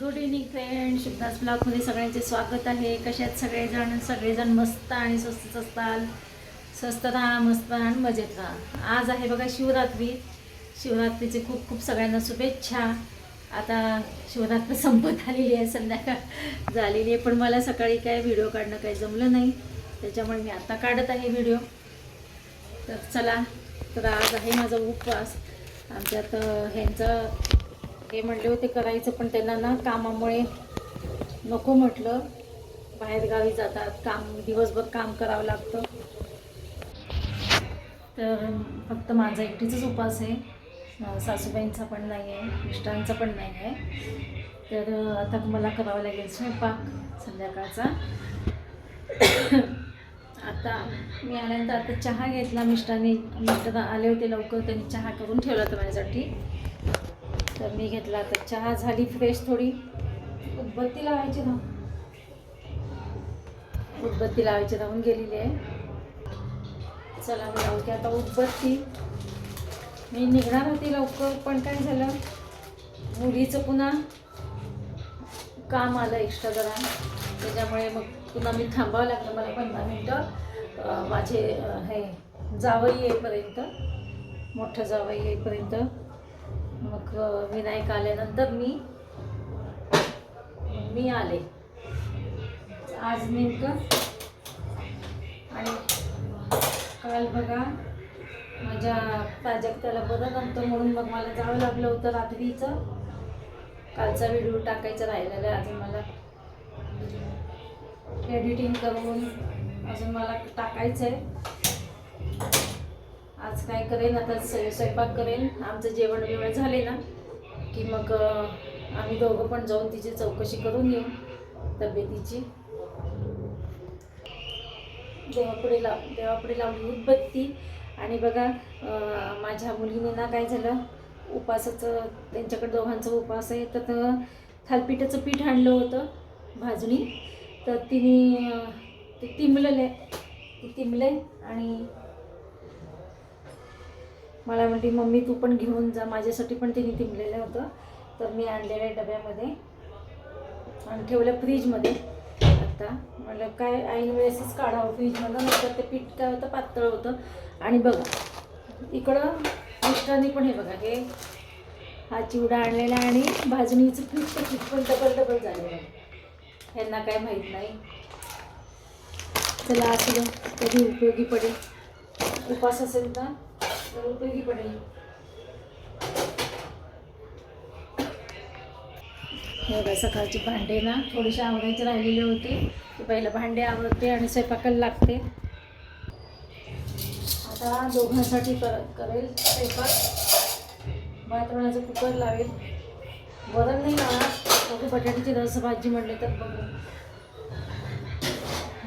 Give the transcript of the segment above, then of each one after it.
Good evening friend शुभदास ब्लॉगमध्ये सगळ्यांचे स्वागत आहे. कशात सगळेजण? सगळेजण मस्त आणि स्वस्तच असताल. स्वस्त राहा मस्त आणि मजेत राहा. आज आहे बघा शिवरात्री. शिवरात्रीचे खूप खूप सगळ्यांना शुभेच्छा. आता शिवरात्री संपत आलेली आहे संध्याकाळ झालेली आहे. पण मला सकाळी काय व्हिडिओ काढणं काही जमलं नाही. त्याच्यामुळे मी आता काढत आहे व्हिडिओ. तर चला. तर आज आहे माझा उपवास. आमच्यात ह्यांचं हे म्हणले होते करायचं पण त्यांना ना कामामुळे नको म्हटलं. बाहेर गावी जातात काम दिवसभर काम करावं लागतं. तर फक्त माझा एकटीचाच उपास आहे. सासूबाईंचा पण नाही आहे मिस्टरांचा पण नाही आहे तर आता मला करावं लागेल स्वयंपाक संध्याकाळचा. आता मी आल्यानंतर आता चहा घेतला. मिस्टरांनी मिस्टर आले होते लवकर त्यांनी चहा करून ठेवला होता माझ्यासाठी. तर मी घेतला तर चहा झाली फ्रेश थोडी. उदबत्ती लावायची ना. उदबत्ती लावायची राहून गेलेली आहे. चला मी लावते आता उदबत्ती. मी निघणार होती लवकर पण काय झालं? मुलीचं पुन्हा काम आलं एक्स्ट्रा जरा. त्याच्यामुळे मग पुन्हा मी थांबावं लागलं मला पंधरा मिनटं. माझे हे जावई येईपर्यंत. मोठं जावई येईपर्यंत. मग विनायक आल्यानंतर मी मी आले. आज नेमकं आणि काल बघा माझ्या प्राजक्ताला बरं नव्हतं म्हणून मग मला जावं लागलं होतं रात्रीचं. कालचा व्हिडिओ टाकायचा राहिलेला आहे अजून मला एडिटिंग करून अजून मला टाकायचं आहे आज काय करेन आता स्वयंपाक करेन. आमचं जेवण बिवण झाले ना की मग आम्ही दोघं पण जाऊन तिची चौकशी करून येऊ तब्येतीची. देवापुढे लाव देवापुढे लावली उदबत्ती. आणि बघा माझ्या मुलीने ना काय झालं उपासाचं त्यांच्याकडे दोघांचा उपास आहे तर थालपीठाचं पीठ आणलं होतं भाजणी तर तिने ते तिमलेलं आहे ते आहे आणि मला म्हणली मम्मी तू पण घेऊन जा. माझ्यासाठी पण तिने तिमलेलं होतं. तर मी आणलेलं आहे डब्यामध्ये. आणि ठेवलं फ्रीजमध्ये आता. म्हटलं काय ऐन वेळेसच काढावं फ्रीजमधलं नंतर ते पीठ काय होतं पातळ होतं. आणि बघा इकडं मिस्टरांनी पण हे बघा हे हा चिवडा आणलेला आणि भाजणीचं पीठ तर पीठ पण डबल डबल झालेलं आहे. ह्यांना काय माहीत नाही. चला असं कधी उपयोगी पडेल. उपास असेल तर तर उपयोगी पडेल हे बघा सकाळची भांडे ना थोडीशी आवडायची राहिलेली होती. की पहिलं भांडे आवडते आणि स्वयंपाकाला लागते. आता दोघांसाठी कर करेल स्वयंपाक. भातवण्याचं कुकर लावेल. वरण नाही लावणार. बघू बटाट्याची रस भाजी म्हणले तर बघू.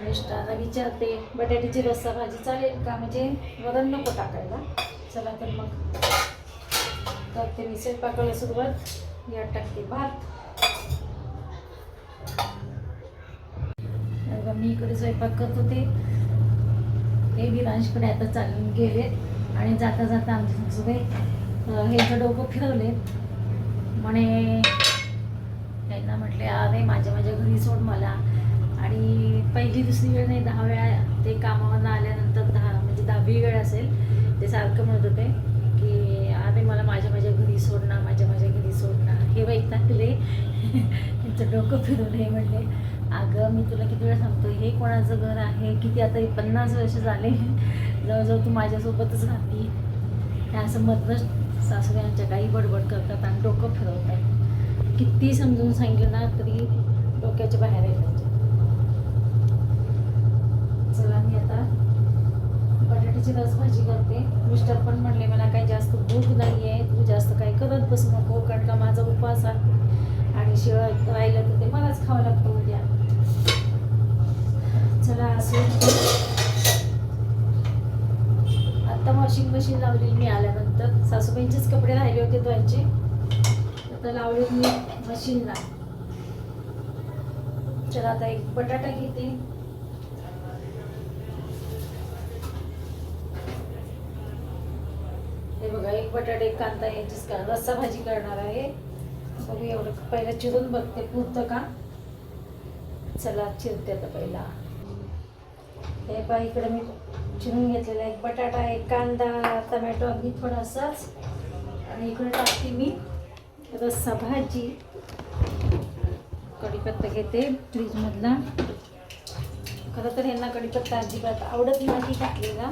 मिस्टरांना विचारते बटाट्याची रस्सा भाजी चालेल का? म्हणजे वरण नको टाकायला. चला तर मग करते मी स्वयंपाकाला सुरुवात. या टाकते भात. मी इकडे स्वयंपाक करत होते. ते विरांशकडे आता चालून गेले आणि जाता जाता आमचे सासूबाई ह्याचं डोकं फिरवले. म्हणे त्यांना म्हटले अरे माझ्या माझ्या घरी सोड मला. आणि पहिली दुसरी वेळ नाही दहा वेळा ते कामावरनं आल्यानंतर दहा म्हणजे दहावी वेळ असेल ते सारखं म्हणत होते की अरे मला माझ्या माझ्या घरी सोडणार माझ्या माझ्या घरी सोडणार. हे हे वैतागले त्यांचं डोकं फिरून हे म्हणले. अगं मी तुला किती वेळा सांगतो हे कोणाचं घर आहे? किती आता पन्नास वर्ष झाले. जवळजवळ तू माझ्यासोबतच राहते. हे असं मधनच सासू यांच्या काही बडबड करतात आणि डोकं फिरवतात. किती समजून सांगितलं ना तरी डोक्याच्या बाहेर येतात. चला मी आता बटाट्याची रस भाजी करते. मिस्टर पण म्हणले मला काही जास्त भूक नाही आहे तू जास्त काही करत बसू नको कारण का माझा उपवास आहे. आणि शिवाय राहिलं तर ते मलाच खावं लागतं उद्या. चला असं. आत्ता वॉशिंग मशीन लावलेली मी आल्यानंतर. सासूबाईंचेच कपडे राहिले होते धुवायचे. आता लावले मी मशीनला चला आता एक बटाटा घेते हे बघा एक बटाटे कांदा याचीच का रस्सा भाजी करणार आहे. बघू एवढं. पहिलं चिरून बघते पुरतं का? चला चिरते आता पहिला. हे पहा इकडे मी चिरून घेतलेला एक बटाटा एक कांदा टमॅटो अगदी थोडासाच. आणि इकडे टाकते मी रस्सा भाजी कढीपत्ता घेते फ्रीजमधला. खरं तर ह्यांना कढीपत्ता अजिबात आवडत नाही टाकलेला.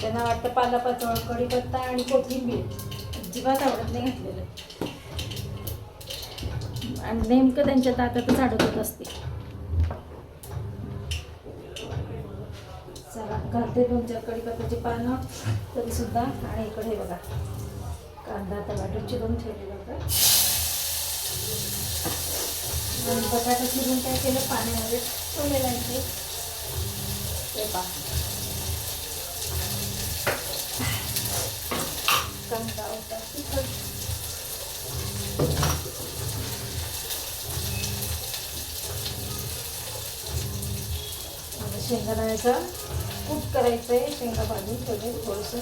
त्यांना वाटतं पालापाचोळ कढीपत्ता आणि कोथिंबीर अजिबात आवडत नाही घातलेलं. आणि नेमकं त्यांच्या दातातच अडकत असते. चला घालते दोन चार कढीपत्त्याची पानं. तरी सुद्धा आणि इकडे बघा. कांदा टमाटो चिरून ठेवलेला होता. बटाटा चिरून काय केलं? पाण्यामध्ये ठेवलेला आहे ते. ते पहा. कांदा होता तिखट आता शेंगदाण्याचा कूट करायचं आहे शेंगा भाजून ठेवले थोडंसं.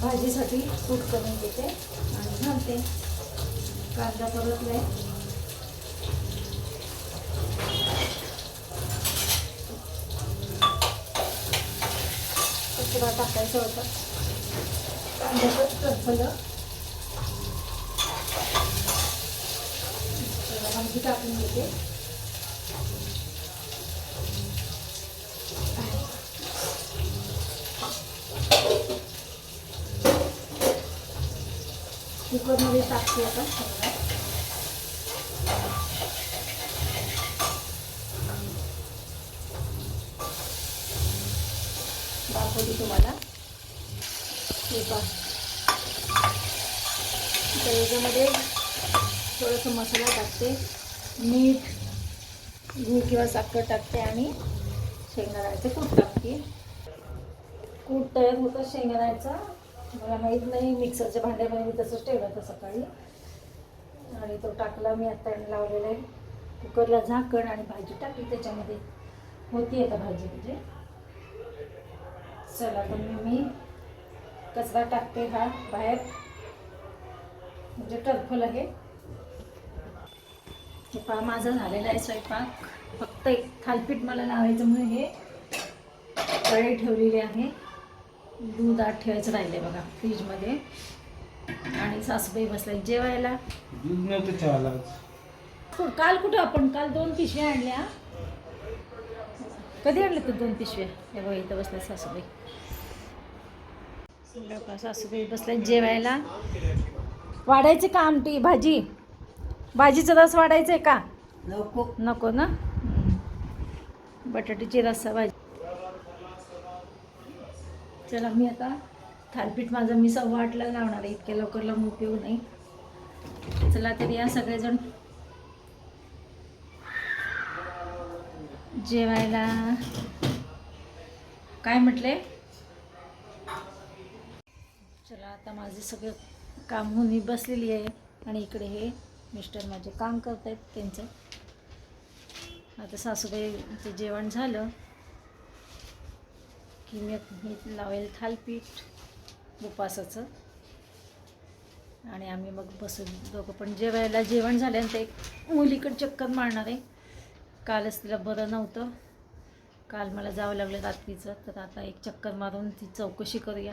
भाजीसाठी कूट करून घेते आणि घालते. कांदा परतलाय. कचरा टाकायचा होता. कांद्याचं टरफलं टाकून घेते कुकरमध्ये टाकते आता सगळं दाखवते तुम्हाला. हे पहा याच्यामध्ये थोडंसं मसाला टाकते. मीठ गूळ किंवा साखर टाकते आणि शेंगदाण्याचं कूट टाकते. कूट तयार होतं शेंगदाण्याचा. मला माहीत नाही मिक्सरच्या भांड्यामध्ये मी तसंच ठेवलं होतं सकाळी. आणि तो टाकला मी आता लावलेला आहे. कुकरला झाकण आणि भाजी टाकली त्याच्यामध्ये होती आता भाजी म्हणजे. चला तर मी कचरा टाकते हा बाहेर. म्हणजे टरफल आहे. हे पहा माझा झालेला आहे स्वयंपाक. फक्त एक थालपीठ मला लावायचं म्हणून हे कढई ठेवलेली आहे. दूध आत ठेवायचं राहिले बघा फ्रीजमध्ये. आणि सासूबाई बसल्या जेवायला. दूध नव्हतं. कु- काल कुठं आपण? काल दोन पिशव्या आणल्या. कधी आणल्या तर दोन पिशव्या? हे बघा इथं बसल्या सासूबाई. बघा, सासूबाई बसल्या जेवायला. वाढायची का आमटी? भाजी? भाजीचा रस वाढायचा आहे का? नको. नको ना. बटाट्याची रस्सा भाजी. चला मी आता थालपीठ माझं मी सव्वा आठला लावणार आहे. इतक्या लवकर लावून उपयोग नाही. चला तरी या सगळेजण. जेवायला. काय म्हटले? चला आता माझे सगळं काम होऊन मी बसलेली आहे आणि इकडे हे मिस्टर माझे काम करत आहेत त्यांचं. आता सासूबाईचं जेवण झालं. की मी मी लावेल थालपीठ उपासाचं. आणि आम्ही मग बसून दोघं पण जेवायला जेवण झाल्यानंतर एक मुलीकडे चक्कर मारणार आहे. कालच तिला बरं नव्हतं. काल मला जावं लागलं रात्रीचं तर आता एक चक्कर मारून ती चौकशी करूया.